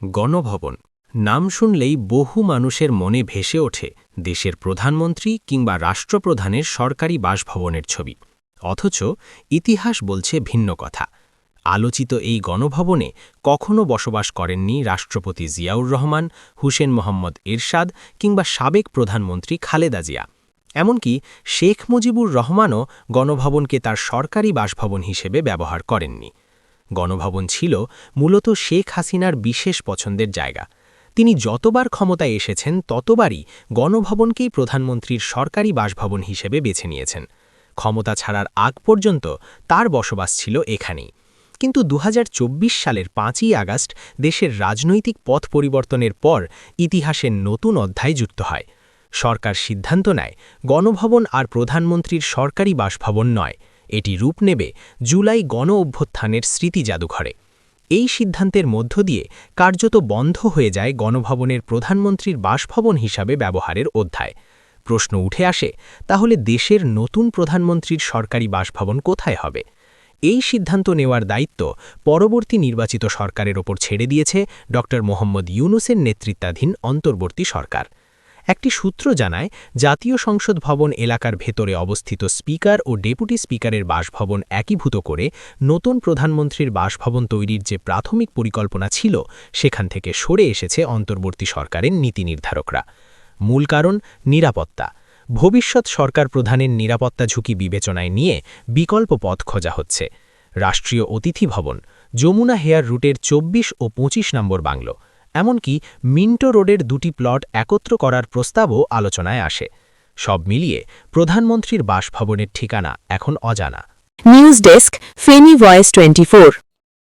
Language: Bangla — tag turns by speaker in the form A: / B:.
A: গণভবন। নাম শুনলেই বহু মানুষের মনে ভেসে ওঠে দেশের প্রধানমন্ত্রী কিংবা রাষ্ট্রপ্রধানের সরকারি বাসভবনের ছবি। অথচ ইতিহাস বলছে ভিন্ন কথা। আলোচিত এই গণভবনে কখনো বসবাস করেননি রাষ্ট্রপতি জিয়াউর রহমান, হুসেন মোহাম্মদ এরশাদ কিংবা সাবেক প্রধানমন্ত্রী খালেদা জিয়া। এমনকি শেখ মুজিবুর রহমানও গণভবনকে তার সরকারি বাসভবন হিসেবে ব্যবহার করেননি। গণভবন ছিল মূলত শেখ হাসিনার বিশেষ পছন্দের জায়গা। তিনি যতবার ক্ষমতায় এসেছেন, ততবারই গণভবনকেই প্রধানমন্ত্রীর সরকারি বাসভবন হিসেবে বেছে নিয়েছেন। ক্ষমতা ছাড়ার আগ পর্যন্ত তার বসবাস ছিল এখানেই। কিন্তু দু হাজার চব্বিশ সালের পাঁচই আগস্ট দেশের রাজনৈতিক পথ পরিবর্তনের পর ইতিহাসের নতুন অধ্যায় যুক্ত হয়। সরকার সিদ্ধান্ত নেয়, গণভবন আর প্রধানমন্ত্রীর সরকারি বাসভবন নয়। এটি রূপ নেবে জুলাই গণ অভ্যুত্থানের স্মৃতি জাদুঘরে। এই সিদ্ধান্তের মধ্য দিয়ে কার্যত বন্ধ হয়ে যায় গণভবনের প্রধানমন্ত্রীর বাসভবন হিসাবে ব্যবহারের অধ্যায়। প্রশ্ন উঠে আসে, তাহলে দেশের নতুন প্রধানমন্ত্রীর সরকারি বাসভবন কোথায় হবে? এই সিদ্ধান্ত নেওয়ার দায়িত্ব পরবর্তী নির্বাচিত সরকারের ওপর ছেড়ে দিয়েছে ড মোহাম্মদ ইউনুসের নেতৃত্বাধীন অন্তর্বর্তী সরকার। একটি সূত্র জানায়, জাতীয় সংসদ ভবন এলাকার ভেতরে অবস্থিত স্পিকার ও ডেপুটি স্পিকারের বাসভবন একীভূত করে নতুন প্রধানমন্ত্রীর বাসভবন তৈরির যে প্রাথমিক পরিকল্পনা ছিল, সেখান থেকে সরে এসেছে অন্তর্বর্তী সরকারের নীতি নির্ধারকরা। মূল কারণ, নিরাপত্তা। ভবিষ্যৎ সরকার প্রধানের নিরাপত্তা ঝুঁকি বিবেচনায় নিয়ে বিকল্প পথ খোঁজা হচ্ছে। রাষ্ট্রীয় অতিথি ভবন, যমুনা হেয়ার রুটের ২৪ ও ২৫ নম্বর বাংলো। এমনকি মিন্টো রোডের দুটি প্লট একত্র করার প্রস্তাবও আলোচনায় আসে। সব মিলিয়ে প্রধানমন্ত্রীর বাসভবনের ঠিকানা এখন অজানা।
B: News desk Feni voice twenty